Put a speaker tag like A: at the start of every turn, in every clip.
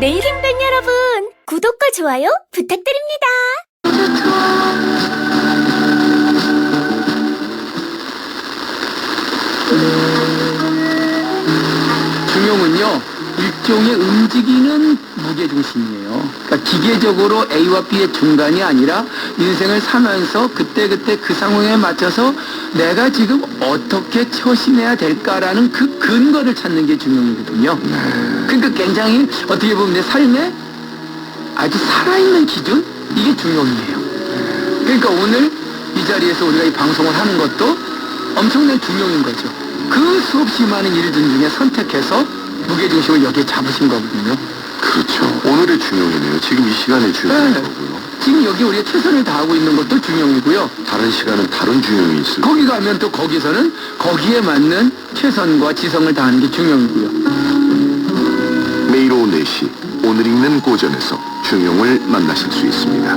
A: 네일은 팬 여러분, 구독과 좋아요 부탁드립니다.
B: 중용은요 일종의 움직이는 무게 중심이에요. 그러니까 기계적으로 A와 B의 중간이 아니라 인생을 사면서 그때그때 그 상황에 맞춰서 내가 지금 어떻게 처신해야 될까라는 그 근거를 찾는 게 중용이거든요. 그러니까 굉장히 어떻게 보면 내 삶에 아주 살아있는 기준 이게 중용이에요. 그러니까 오늘 이 자리에서 우리가 이 방송을 하는 것도 엄청난 중용인 거죠. 그 수없이 많은 일들 중에 선택해서 무게중심을 여기에 잡으신 거거든요.
C: 그렇죠. 오늘의 중용이네요. 지금 이 시간의 중용인
B: 네.
C: 거고요.
B: 지금 여기 우리가 최선을 다하고 있는 것도 중용이고요.
C: 다른 시간은 다른 중용이 있을
B: 거기 가면 또 거기서는 거기에 맞는 최선과 지성을 다하는 게 중용이고요.
C: 매일 오후 4시 오늘 읽는 고전에서 중용을 만나실 수 있습니다.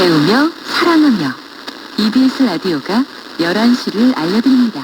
D: 배우며 사랑하며 EBS 라디오가 11시를 알려드립니다.